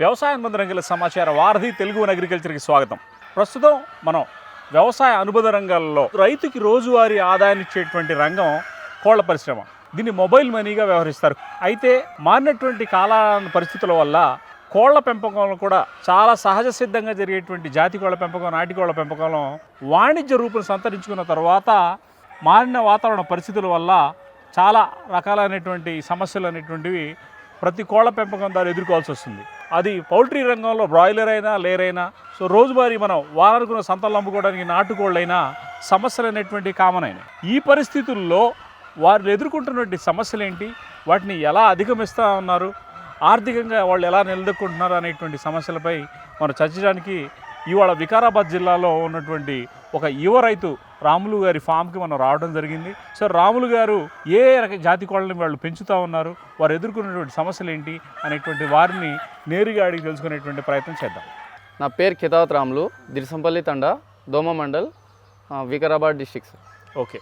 వ్యవసాయ అనుబంధ రంగాల సమాచార వారధి తెలుగు అగ్రికల్చర్కి స్వాగతం. ప్రస్తుతం మనం వ్యవసాయ అనుబంధ రంగాల్లో రైతుకి రోజువారీ ఆదాయాన్ని ఇచ్చేటువంటి రంగం కోళ్ళ పరిశ్రమ. దీన్ని మొబైల్ మనీగా వ్యవహరిస్తారు. అయితే మారినటువంటి కాల పరిస్థితుల వల్ల కోళ్ళ పెంపకంలో కూడా చాలా సహజ సిద్ధంగా జరిగేటువంటి జాతి కోళ్ళ పెంపకం నాటి కోళ్ళ పెంపకంలో వాణిజ్య రూపం సంతరించుకున్న తర్వాత మారిన వాతావరణ పరిస్థితుల వల్ల చాలా రకాలైనటువంటి సమస్యలు అనేటువంటివి ప్రతి కోళ్ళ పెంపకందారు ఎదుర్కోవాల్సి వస్తుంది. అది పౌల్ట్రీ రంగంలో బ్రాయిలర్ అయినా లేరైనా సో రోజువారీ మనం వారానికి సంతలు అమ్ముకోవడానికి నాటుకోళ్ళైనా సమస్యలు అనేటువంటి కామన్ అయినాయి. ఈ పరిస్థితుల్లో వారు ఎదుర్కొంటున్నటువంటి సమస్యలు ఏంటి వాటిని ఎలా అధిగమిస్తూ ఉన్నారు? ఆర్థికంగా వాళ్ళు ఎలా నిలదొక్కుంటున్నారు అనేటువంటి సమస్యలపై మనం చర్చించడానికి ఇవాళ వికారాబాద్ జిల్లాలో ఉన్నటువంటి ఒక యువ రైతు రాములు గారి ఫామ్కి మనం రావడం జరిగింది. సో రాములు గారు ఏ రక జాతి కోళ్ళని వాళ్ళు పెంచుతూ ఉన్నారు? వారు ఎదుర్కొన్నటువంటి సమస్యలు ఏంటి? అనేటువంటి వారిని నేరుగా అడిగి తెలుసుకునేటువంటి ప్రయత్నం చేద్దాం. నా పేరు కితావత్ రాములు దిరిసంపల్లి తండా దోమ మండల్ వికారాబాద్ డిస్టిక్స్ ఓకే.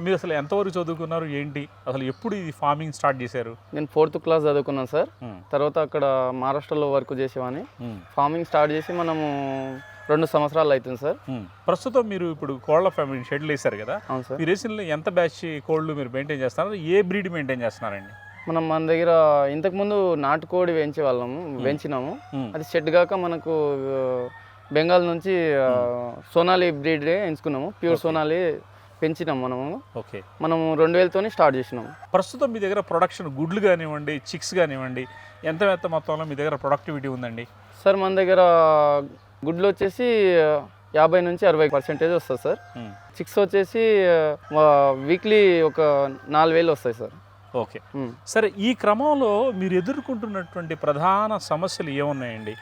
మీరు అసలు ఎంతవరకు చదువుకున్నారు ఏంటి? అసలు ఎప్పుడు ఇది ఫార్మింగ్ స్టార్ట్ చేశారు? నేను ఫోర్త్ క్లాస్ చదువుకున్నాను సార్. ఉమ్, తర్వాత అక్కడ మహారాష్ట్రలో వర్క్ చేసేవాడిని. ఉమ్, ఫార్మింగ్ స్టార్ట్ చేసి మనము రెండు సంవత్సరాలు అవుతుంది సార్. ఉమ్. ప్రస్తుతం మీరు ఇప్పుడు కోళ్ళ ఫ్యామిలీ షెడ్యూల్ వేశారు కదా? అవును సార్. మీరు వేసిన ఎంత బ్యాచ్ కోళ్ళు మీరు మెయింటైన్ చేస్తున్నారు? ఏ బ్రీడ్ మెయింటైన్ చేస్తున్నారండి? మనం మన దగ్గర ఇంతకుముందు నాటుకోడి పెంచే వాళ్ళము పెంచినాము. అది సెట్ కాక మనకు బెంగాల్ నుంచి సోనాలి బ్రీడే ఎంచుకున్నాము. ప్యూర్ సోనాలి పెంచినాం మనము. ఓకే. మనము రెండు వేలతోని స్టార్ట్ చేసినాము ప్రస్తుతం మీ దగ్గర ప్రొడక్షన్ గుడ్లు కానివ్వండి చిక్స్ కానివ్వండి ఎంత ఎంత మొత్తంలో మీ దగ్గర ప్రొడక్టివిటీ ఉందండి? సార్ మన దగ్గర గుడ్లు వచ్చేసి యాభై నుంచి అరవై పర్సెంటేజ్ వస్తుంది సార్. చిక్స్ వచ్చేసి వీక్లీ ఒక నాలుగు వేలు వస్తాయి సార్. ఓకే. సరే ఈ క్రమంలో మీరు ఎదుర్కొంటున్నటువంటి ప్రధాన సమస్యలు ఏమున్నాయండి?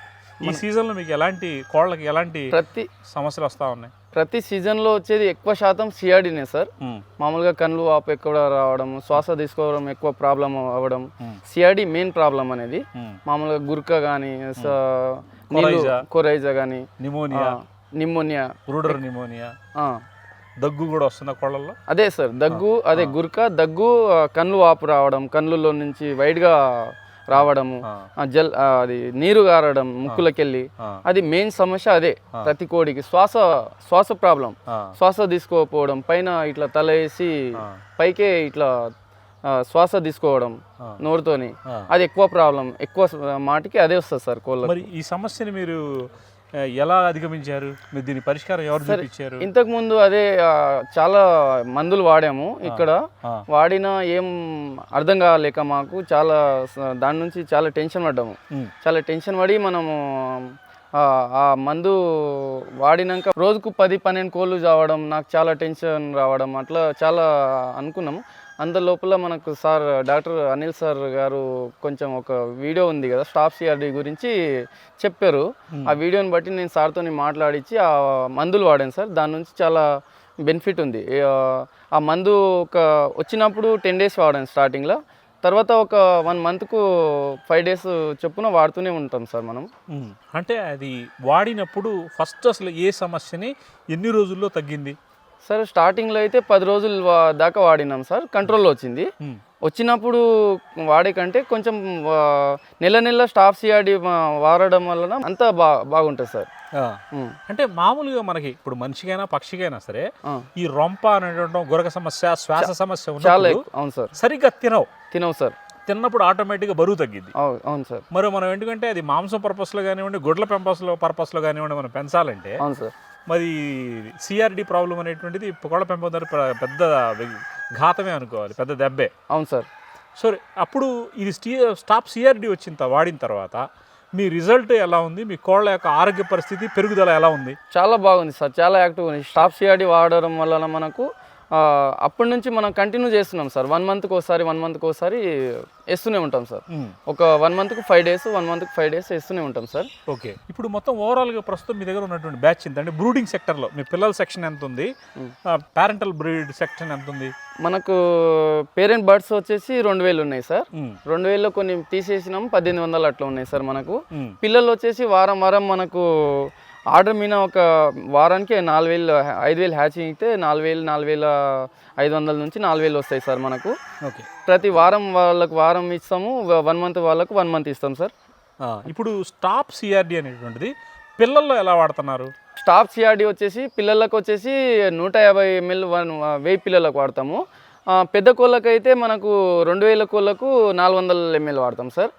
ఈ సీజన్లో మీకు ఎలాంటి కోళ్ళకి ఎలాంటి ప్రతి సమస్యలు వస్తూ ఉన్నాయి? ప్రతి సీజన్లో వచ్చేది ఎక్కువ శాతం సిఆర్డీనే సార్. మామూలుగా కళ్ళు వాపు ఎక్కువ రావడం శ్వాస తీసుకోవడం ఎక్కువ ప్రాబ్లం అవ్వడం సిఆర్డి మెయిన్ ప్రాబ్లం అనేది. మామూలుగా గుర్క కానీ కొరైజా. కానీ నిమోనియా. నిమ్మోనియా రూడర్ నిమోనియా. దగ్గు కూడా వస్తున్న కోళ్ళల్లో? అదే సార్ దగ్గు అదే గుర్క దగ్గు కళ్ళు వాపు రావడం కళ్ళులో నుంచి వైడ్గా రావడము జల్ అది నీరు గారడం ముక్కులకెళ్ళి అది మెయిన్ సమస్య అదే ప్రతి కోడికి. శ్వాస శ్వాస ప్రాబ్లం. శ్వాస తీసుకోకపోవడం పైన ఇట్లా తల వేసి పైకే ఇట్లా శ్వాస తీసుకోవడం. నోరుతోని. అది ఎక్కువ ప్రాబ్లం ఎక్కువ మాటికి అదే వస్తుంది సార్ కోళ్ళకి. మరి ఈ సమస్యని మీరు ఎలా అధిగమించారు? మీరు దీని పరిష్కారం ఎవరు చూపించారు? ఇంతకు ముందు అదే చాలా మందులు వాడాము ఇక్కడ. వాడినా ఏం అర్థం కాలేక మాకు చాలా దాని నుంచి చాలా టెన్షన్ పడ్డాము. చాలా టెన్షన్ పడి మనము ఆ, ఆ మందు వాడినాక రోజుకు పది పన్నెండు కోళ్ళు చావడం నాకు చాలా టెన్షన్ రావడం అట్లా చాలా అనుకున్నాము. అంత లోపల మనకు సార్ డాక్టర్ అనిల్ సార్ గారు కొంచెం ఒక వీడియో ఉంది కదా స్టాఫ్ సిఆర్డి గురించి చెప్పారు. ఆ వీడియోని బట్టి నేను సార్తో మాట్లాడించి ఆ మందులు వాడాను సార్. దాని నుంచి చాలా బెనిఫిట్ ఉంది. ఆ, మందు ఒక వచ్చినప్పుడు టెన్ డేస్ వాడాను స్టార్టింగ్లో. తర్వాత ఒక వన్ మంత్కు ఫైవ్ డేస్ చొప్పున వాడుతూనే ఉంటాం సార్ మనం. అంటే అది వాడినప్పుడు ఫస్ట్ అసలు ఏ సమస్యని ఎన్ని రోజుల్లో తగ్గింది? సార్ స్టార్టింగ్లో అయితే పది రోజులు దాకా వాడినాం సార్. కంట్రోల్లో వచ్చింది. వచ్చినప్పుడు వాడే కంటే కొంచెం నెల నెల స్టాఫ్ సిఆర్డి వాడడం వలన అంతా బా బాగుంటుంది సార్. అంటే మామూలుగా మనకి ఇప్పుడు మనిషికైనా పక్షికైనా సరే. ఈ రొంప అనేటువంటి గురక సమస్య శ్వాస సమస్య చాలా అవును సార్. సరిగ్గా తినవు. తినవు సార్. తిన్నప్పుడు ఆటోమేటిక్గా బరువు తగ్గిద్ది. అవు అవును సార్. మరి మనం ఎందుకంటే అది మాంసం పర్పస్లో కానివ్వండి గుడ్ల పెంపస్లో పర్పస్లో కానివ్వండి మనం పెంచాలంటే అవును సార్. మరి సిఆర్డి ప్రాబ్లం అనేటువంటిది కోళ్ళ పెంపకం పెద్ద ఘాతమే అనుకోవాలి పెద్ద దెబ్బే. అవును సార్. సో అప్పుడు ఇది స్టీ స్టాప్ సిఆర్డి వచ్చిన వాడిన తర్వాత మీ రిజల్ట్ ఎలా ఉంది? మీ కోళ్ళ యొక్క ఆరోగ్య పరిస్థితి పెరుగుదల ఎలా ఉంది? చాలా బాగుంది సార్ చాలా యాక్టివ్ ఉంది. స్టాఫ్ సిఆర్డి వాడడం వలన మనకు అప్పటి నుంచి మనం కంటిన్యూ చేస్తున్నాం సార్. వన్ మంత్కి ఒకసారి వన్ మంత్కి ఒకసారి వేస్తూనే ఉంటాం సార్. ఒక వన్ మంత్కి ఫైవ్ డేస్ వన్ మంత్కి ఫైవ్ డేస్ వేస్తూనే ఉంటాం సార్. ఓకే. ఇప్పుడు మొత్తం ఓవరాల్గా ప్రస్తుతం మీ దగ్గర ఉన్నటువంటి బ్యాచ్ ఎంత? అంటే బ్రూడింగ్ సెక్టర్లో మీ పిల్లల సెక్షన్ ఎంత ఉంది? పేరెంటల్ బ్రీడ్ సెక్షన్ ఎంత ఉంది? మనకు పేరెంట్ బర్డ్స్ వచ్చేసి రెండు వేలు ఉన్నాయి సార్. రెండు వేలలో కొన్ని తీసేసినాం పద్దెనిమిది వందలు అట్లా ఉన్నాయి సార్ మనకు. పిల్లలు వచ్చేసి వారం వారం మనకు ఆర్డర్ మీద ఒక వారానికి నాలుగు వేలు ఐదు వేలు హ్యాచింగ్ అయితే నాలుగు వేలు నాలుగు వేల ఐదు వందల నుంచి నాలుగు వేలు వస్తాయి సార్ మనకు. ఓకే. ప్రతి వారం వాళ్ళకు వారం ఇస్తాము వన్ మంత్ వాళ్ళకు వన్ మంత్ ఇస్తాం సార్. ఇప్పుడు స్టాప్ సిఆర్డి అనేటువంటిది పిల్లల్లో ఎలా వాడుతున్నారు? స్టాప్ సిఆర్డి వచ్చేసి పిల్లలకు వచ్చేసి నూట యాభై ఎంఎల్ వన్ వెయ్యి పిల్లలకు వాడతాము. పెద్ద కోళ్ళకైతే మనకు రెండు వేల కోళ్ళకు నాలుగు వందల ఎంఎల్ వాడతాం సార్.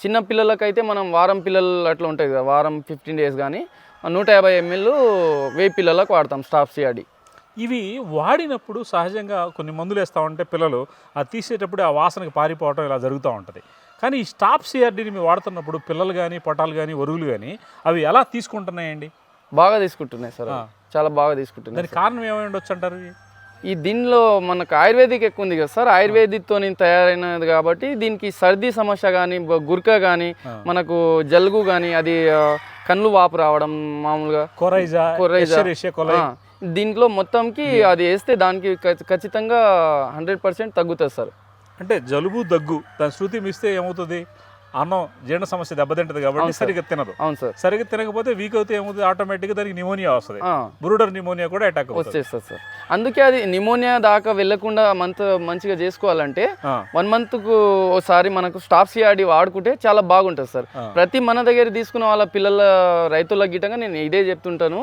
చిన్న పిల్లలకైతే మనం వారం పిల్లలు అట్లా ఉంటాయి కదా వారం ఫిఫ్టీన్ డేస్ కానీ నూట యాభై ఎంఎల్ వెయ్యి పిల్లలకు వాడతాం స్టాప్ సిఆర్డి. ఇవి వాడినప్పుడు సహజంగా కొన్ని మందులు వేస్తూ ఉంటే పిల్లలు అది తీసేటప్పుడు ఆ వాసనకి పారిపోవటం ఇలా జరుగుతూ ఉంటుంది. కానీ ఈ స్టాప్ సిఆర్డీని మీరు వాడుతున్నప్పుడు పిల్లలు కానీ పొటాలు కానీ ఒరుగులు కానీ అవి ఎలా తీసుకుంటున్నాయండి? బాగా తీసుకుంటున్నాయి సార్. చాలా బాగా తీసుకుంటున్నాయి దానికి కారణం ఏమై ఉండొచ్చు అంటారు ఈ దీనిలో మనకు ఆయుర్వేదిక్ ఎక్కువ ఉంది కదా సార్. ఆయుర్వేదిక్తో తయారైనది కాబట్టి దీనికి సర్ది సమస్య కానీ గురక కానీ మనకు జలుగు కానీ అది కళ్ళు వాపు రావడం మామూలుగా. కొరైజా కొరైజా. దీంట్లో మొత్తంకి అది వేస్తే దానికి ఖచ్- ఖచ్చితంగా హండ్రెడ్ పర్సెంట్ తగ్గుతుంది సార్. అంటే జలుబు దగ్గు దాని శృతి మిస్తే ఏమవుతుంది? అన్నం జీర్ణ సమస్య దెబ్బతింటది కాబట్టి సరిగ్గా తినదు. అవును సార్. సరిగ్గా తినకపోతే వీక్ అవుతే ఏమవుతుంది? ఆటోమేటిక్గా దానికి నిమోనియా వస్తుంది. బ్రూడర్ నిమోనియా కూడా అటాక్ వచ్చేస్తుంది సార్. అందుకే అది నిమోనియా దాకా వెళ్ళకుండా మంత్ మంచిగా చేసుకోవాలంటే వన్ మంత్కు ఒకసారి మనకు స్టాప్ సిఆర్డి వాడుకుంటే చాలా బాగుంటుంది సార్. ప్రతి మన దగ్గర తీసుకున్న వాళ్ళ పిల్లల రైతుల గిట్టంగా నేను ఇదే చెప్తుంటాను.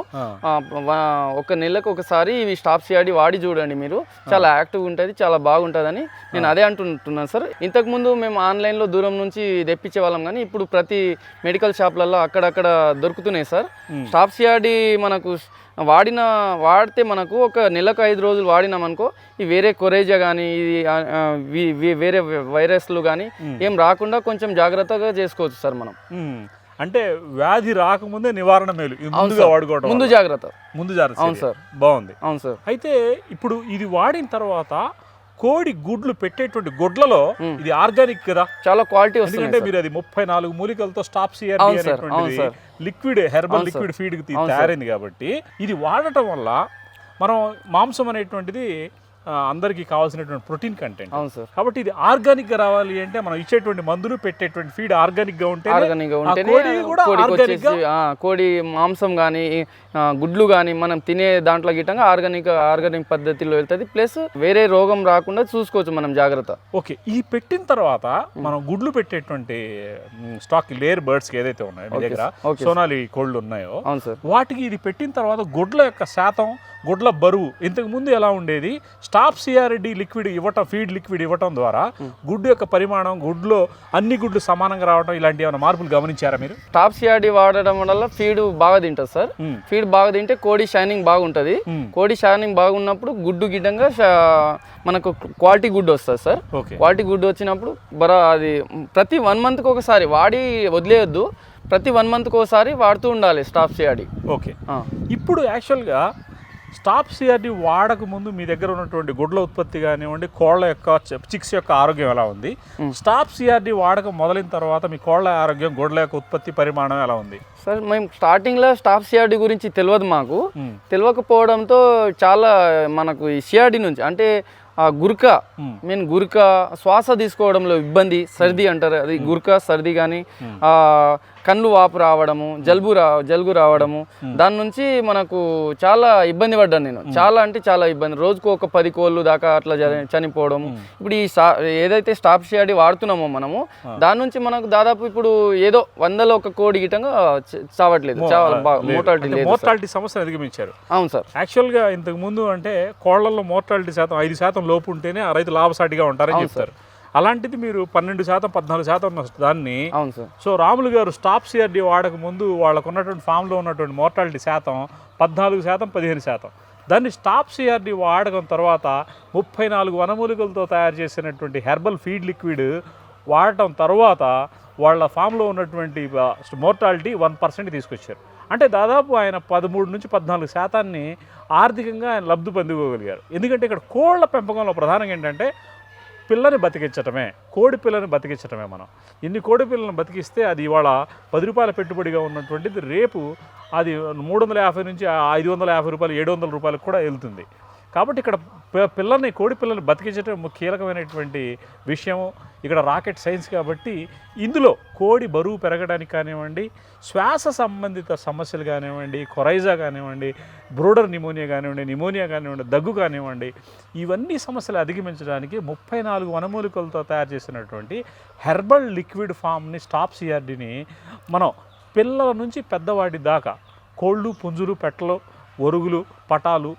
ఒక నెలకు ఒకసారి ఇవి స్టాప్ సిఆర్డి వాడి చూడండి మీరు. చాలా యాక్టివ్ ఉంటుంది చాలా బాగుంటుందని నేను అదే అంటుంటున్నాను సార్. ఇంతకుముందు మేము ఆన్లైన్లో దూరం నుంచి తెప్పించే వాళ్ళం కానీ ఇప్పుడు ప్రతి మెడికల్ షాప్లలో అక్కడక్కడ దొరుకుతున్నాయి సార్ మ్. స్టాప్ సిఆర్డి మనకు వాడిన వాడితే మనకు ఒక నెలకు ఐదు రోజులు వాడినాం అనుకో ఈ వేరే కొరేజా కానీ ఇది వేరే వైరస్లు కానీ ఏం రాకుండా కొంచెం జాగ్రత్తగా చేసుకోవచ్చు సార్ మనం. అంటే వ్యాధి రాకముందే నివారణ మేలు ముందుగా వాడుకోవడం ముందు. జాగ్రత్త ముందు జాగ్రత్త అవును. సార్. బాగుంది అవును సార్ అయితే ఇప్పుడు ఇది వాడిన తర్వాత కోడి గుడ్లు పెట్టేటువంటి గుడ్లలో ఇది ఆర్గానిక్ కదా చాలా క్వాలిటీ ఎందుకంటే మీరు అది ముప్పై నాలుగు మూలికలతో స్టాప్ అనేటువంటిది. Liquid herbal liquid feed. తయారైంది కాబట్టి ఇది వాడటం వల్ల మనం మాంసం అనేటువంటిది అందరికీ కావాల్సినటువంటి ప్రోటీన్ కంటెంట్. అవును సార్. కాబట్టి ఇది ఆర్గానిక్గా రావాలి అంటే మనం ఇచ్చేటువంటి మందులు పెట్టేటువంటి ఫీడ్ ఆర్గానిక్గా ఉంటే ఆర్గానిక్గా ఉంటేనే కోడి మాంసం కానీ గుడ్లు కానీ మనం తినే దాంట్లో గిట్టంగా ఆర్గానిక్ ఆర్గానిక్ పద్ధతిలో వెళ్తుంది. ప్లస్ వేరే రోగం రాకుండా చూసుకోవచ్చు మనం జాగ్రత్త. ఓకే ఈ పెట్టిన తర్వాత మనం గుడ్లు పెట్టేటువంటి స్టాక్ లేయర్ బర్డ్స్ ఏదైతే ఉన్నాయో మీ దగ్గర ఓకే సోనాలి కోళ్ళు ఉన్నాయో అవును సార్. వాటికి ఇది పెట్టిన తర్వాత గుడ్ల యొక్క శాతం గుడ్ల బరువు. ఇంతకు ముందు ఎలా ఉండేది? స్టాప్ సిఆర్డి లిక్విడ్ ఇవ్వటం ఫీడ్ లిక్విడ్ ఇవ్వటం ద్వారా గుడ్డు యొక్క పరిమాణం గుడ్లో అన్ని గుడ్లు సమానంగా రావడం ఇలాంటి ఏమైనా మార్పులు గమనించారా మీరు? టాప్ సిఆర్డి వాడడం వల్ల ఫీడ్ బాగా తింటుంది సార్. ఫీడ్ బాగా తింటే కోడి షైనింగ్ బాగుంటుంది. కోడి షైనింగ్ బాగున్నప్పుడు గుడ్డు గిడ్డంగా మనకు క్వాలిటీ గుడ్డు వస్తుంది సార్. క్వాలిటీ గుడ్డు వచ్చినప్పుడు బరా అది ప్రతి వన్ మంత్కి ఒకసారి వాడి వదిలేయొద్దు. ప్రతి వన్ మంత్కి ఒకసారి వాడుతూ ఉండాలి స్టాప్ సిఆర్డి. ఓకే. ఇప్పుడు యాక్చువల్గా స్టాప్ సిఆర్డి వాడక ముందు మీ దగ్గర ఉన్నటువంటి గుడ్ల ఉత్పత్తి కానివ్వండి కోళ్ళ యొక్క చిక్స్ యొక్క ఆరోగ్యం ఎలా ఉంది? స్టాప్ సిఆర్డి వాడకం మొదలైన తర్వాత మీ కోళ్ళ ఆరోగ్యం గుడ్ల యొక్క ఉత్పత్తి పరిమాణం ఎలా ఉంది? సార్ మేము స్టార్టింగ్లో స్టాప్ సిఆర్డి గురించి తెలియదు మాకు. తెలియకపోవడంతో చాలా మనకు ఈ సిఆర్డి నుంచి అంటే ఆ గుర్క మ్మ్. మీన్ గుర్క శ్వాస తీసుకోవడంలో ఇబ్బంది సర్ది అంటారు. అది గుర్క సర్ది కానీ ఆ కళ్ళు వాపు రావడము జలుబు రా జలుబు రావడము. దాని నుంచి మనకు చాలా ఇబ్బంది పడ్డాను నేను. చాలా అంటే చాలా ఇబ్బంది. రోజుకు ఒక పది కోళ్ళు దాకా అట్లా చనిపోవడము. ఇప్పుడు ఈ ఏదైతే స్టాప్ సిఆర్డి వాడుతున్నామో మనము దాని నుంచి మనకు దాదాపు ఇప్పుడు ఏదో వందలో ఒక కోడి గిటంగా చావట్లేదు. చాలా మోటాలిటీ లేదు. మోర్టాలిటీ సమస్యను అధిగమించారు. అవును సార్. యాక్చువల్గా ఇంతకు ముందు అంటే కోళ్ళలో మోర్టాలిటీ శాతం ఐదు శాతం లోపు ఉంటేనే ఆ రైతు లాభసాటిగా ఉంటారని చెప్తారు. అలాంటిది మీరు పన్నెండు శాతం పద్నాలుగు శాతం ఉన్న దాన్ని అవును సార్. సో రాములు గారు స్టాప్ సిఆర్డి వాడక ముందు వాళ్ళకు ఉన్నటువంటి ఫామ్లో ఉన్నటువంటి మోర్టాలిటీ శాతం పద్నాలుగు శాతం పదిహేను శాతం. దాన్ని స్టాప్ సిఆర్డి వాడకం తర్వాత ముప్పై నాలుగు వనమూలికలతో తయారు చేసినటువంటి హెర్బల్ ఫీడ్ లిక్విడ్ వాడటం తర్వాత వాళ్ళ ఫామ్లో ఉన్నటువంటి మోర్టాలిటీ వన్ పర్సెంట్ తీసుకొచ్చారు. అంటే దాదాపు ఆయన పదమూడు నుంచి పద్నాలుగు శాతాన్ని ఆర్థికంగా ఆయన లబ్ధి పొందుకోగలిగారు. ఎందుకంటే ఇక్కడ కోళ్ళ పెంపకంలో ప్రధానంగా ఏంటంటే పిల్లని బతికించటమే కోడి పిల్లని బతికించటమే మనం. ఇన్ని కోడి పిల్లలను బతికిస్తే అది ఇవాళ పది రూపాయల పెట్టుబడిగా ఉన్నటువంటిది రేపు అది మూడు వందల యాభై నుంచి ఐదు వందల యాభై రూపాయలు ఏడు వందల రూపాయలకు కూడా వెళ్తుంది. కాబట్టి ఇక్కడ పిల్లల్ని కోడి పిల్లల్ని బతికించడం కీలకమైనటువంటి విషయం ఇక్కడ రాకెట్ సైన్స్ కాబట్టి ఇందులో కోడి బరువు పెరగడానికి కానివ్వండి శ్వాస సంబంధిత సమస్యలు కానివ్వండి కొరైజా కానివ్వండి బ్రూడర్ నిమోనియా కానివ్వండి నిమోనియా కానివ్వండి దగ్గు కానివ్వండి ఇవన్నీ సమస్యలు అధిగమించడానికి ముప్పై నాలుగు వనమూలికలతో తయారు చేసినటువంటి హెర్బల్ లిక్విడ్ ఫామ్ని స్టాప్ సిఆర్డీని మనం పిల్లల నుంచి పెద్దవాడి దాకా కోళ్ళు పుంజులు పెట్టలు ఒరుగులు పటాలు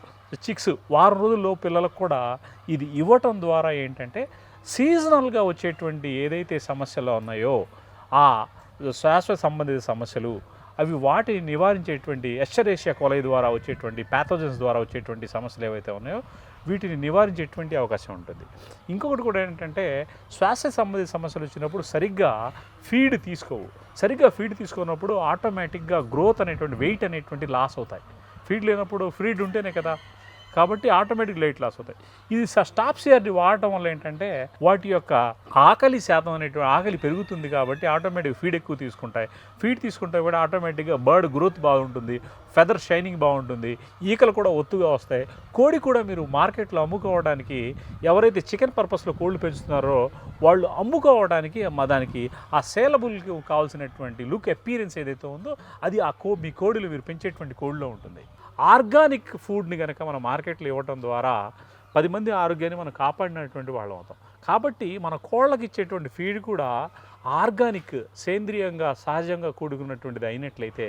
చిక్స్ వారం రోజుల్లో పిల్లలకు కూడా ఇది ఇవ్వటం ద్వారా ఏంటంటే సీజనల్గా వచ్చేటువంటి ఏదైతే సమస్యలు ఉన్నాయో ఆ శ్వాస సంబంధిత సమస్యలు అవి వాటిని నివారించేటువంటి ఎస్చరేషియా కొలై ద్వారా వచ్చేటువంటి ప్యాథోజన్స్ ద్వారా వచ్చేటువంటి సమస్యలు ఏవైతే ఉన్నాయో వీటిని నివారించేటువంటి అవకాశం ఉంటుంది. ఇంకొకటి కూడా ఏంటంటే శ్వాస సంబంధిత సమస్యలు వచ్చినప్పుడు సరిగ్గా ఫీడ్ తీసుకోవు. సరిగ్గా ఫీడ్ తీసుకున్నప్పుడు ఆటోమేటిక్గా గ్రోత్ అనేటువంటి వెయిట్ అనేటువంటి లాస్ అవుతాయి. ఫీడ్ లేనప్పుడు ఫీడ్ ఉంటేనే కదా కాబట్టి ఆటోమేటిక్ లైట్ లాస్ అవుతాయి. ఇది స్టాప్ సిఆర్డి వాడటం వల్ల ఏంటంటే వాటి యొక్క ఆకలి శాతం అనేటువంటి ఆకలి పెరుగుతుంది కాబట్టి ఆటోమేటిక్ ఫీడ్ ఎక్కువ తీసుకుంటాయి. ఫీడ్ తీసుకుంటే కూడా ఆటోమేటిక్గా బర్డ్ గ్రోత్ బాగుంటుంది ఫెదర్ షైనింగ్ బాగుంటుంది ఈకలు కూడా ఒత్తుగా వస్తాయి. కోడి కూడా మీరు మార్కెట్లో అమ్ముకోవడానికి ఎవరైతే చికెన్ పర్పస్లో కోళ్ళు పెంచుతున్నారో వాళ్ళు అమ్ముకోవడానికి మా దానికి ఆ సేలబుల్కి కావాల్సినటువంటి లుక్ అపీరెన్స్ ఏదైతే ఉందో అది ఆ కో మీ కోడిలు మీరు పెంచేటువంటి కోడిలో ఉంటుంది. ఆర్గానిక్ ఫుడ్ని కనుక మనం మార్కెట్లో ఇవ్వటం ద్వారా పది మంది ఆరోగ్యాన్ని మనం కాపాడినటువంటి వాళ్ళం అవుతాం. కాబట్టి మన కోళ్ళకి ఇచ్చేటువంటి ఫీడ్ కూడా ఆర్గానిక్ సేంద్రియంగా సహజంగా కూడుకున్నటువంటిది అయినట్లయితే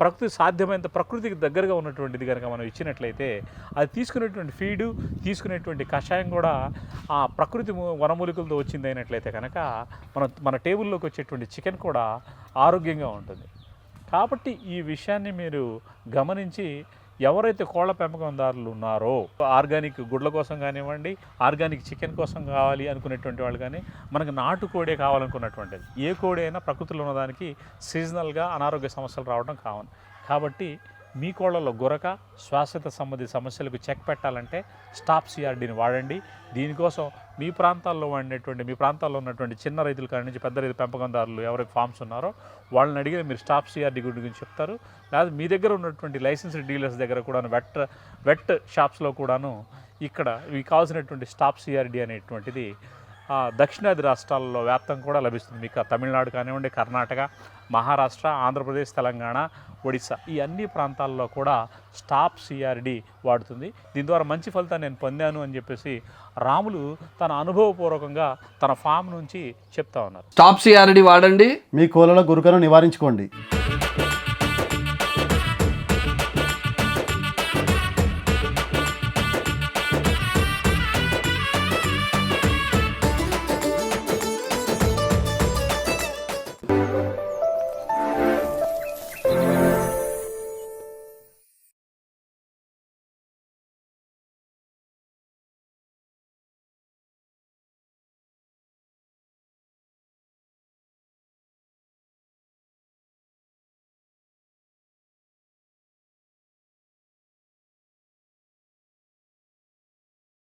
ప్రకృతి సాధ్యమైనంత ప్రకృతికి దగ్గరగా ఉన్నటువంటిది కనుక మనం ఇచ్చినట్లయితే అది తీసుకునేటువంటి ఫీడు తీసుకునేటువంటి కషాయం కూడా ఆ ప్రకృతి వనమూలికలతో వచ్చింది అయినట్లయితే కనుక మన మన టేబుల్లోకి వచ్చేటువంటి చికెన్ కూడా ఆరోగ్యంగా ఉంటుంది. కాబట్టి ఈ విషయాన్ని మీరు గమనించి ఎవరైతే కోళ్ళ పెంపకందారులు ఉన్నారో ఆర్గానిక్ గుడ్ల కోసం కానివ్వండి ఆర్గానిక్ చికెన్ కోసం కావాలి అనుకునేటువంటి వాళ్ళు కానీ మనకు నాటు కోడే కావాలనుకున్నటువంటిది. ఏ కోడి అయినా ప్రకృతిలో ఉన్నదానికి సీజనల్గా అనారోగ్య సమస్యలు రావడం కావాలి కాబట్టి మీ కోళ్ళలో గురక శ్వాసత సంబంధి సమస్యలకు చెక్ పెట్టాలంటే స్టాప్ సిఆర్డీని వాడండి. దీనికోసం మీ ప్రాంతాల్లో వాడినటువంటి మీ ప్రాంతాల్లో ఉన్నటువంటి చిన్న రైతుల కాడి నుంచి పెద్ద రైతు పెంపకందారులు ఎవరికి ఫామ్స్ ఉన్నారో వాళ్ళని అడిగిన మీరు స్టాప్ సిఆర్డీ గురించి చెప్తారు. లేదా మీ దగ్గర ఉన్నటువంటి లైసెన్స్డ్ డీలర్స్ దగ్గర కూడా వెట్ వెట్ షాప్స్లో కూడాను ఇక్కడ మీకు కావాల్సినటువంటి స్టాప్ సిఆర్డీ అనేటువంటిది దక్షిణాది రాష్ట్రాల్లో వ్యాప్తం కూడా లభిస్తుంది. మీకు తమిళనాడు కానివ్వండి కర్ణాటక మహారాష్ట్ర ఆంధ్రప్రదేశ్ తెలంగాణ ఒడిశా ఈ అన్ని ప్రాంతాల్లో కూడా స్టాప్ సిఆర్డి వాడుతుంది. దీని ద్వారా మంచి ఫలితాన్ని నేను పొందాను అని చెప్పేసి రాములు తన అనుభవపూర్వకంగా తన ఫామ్ నుంచి చెప్తా ఉన్నారు. స్టాప్ సిఆర్డి వాడండి మీ కోలలో గురుకను నివారించుకోండి.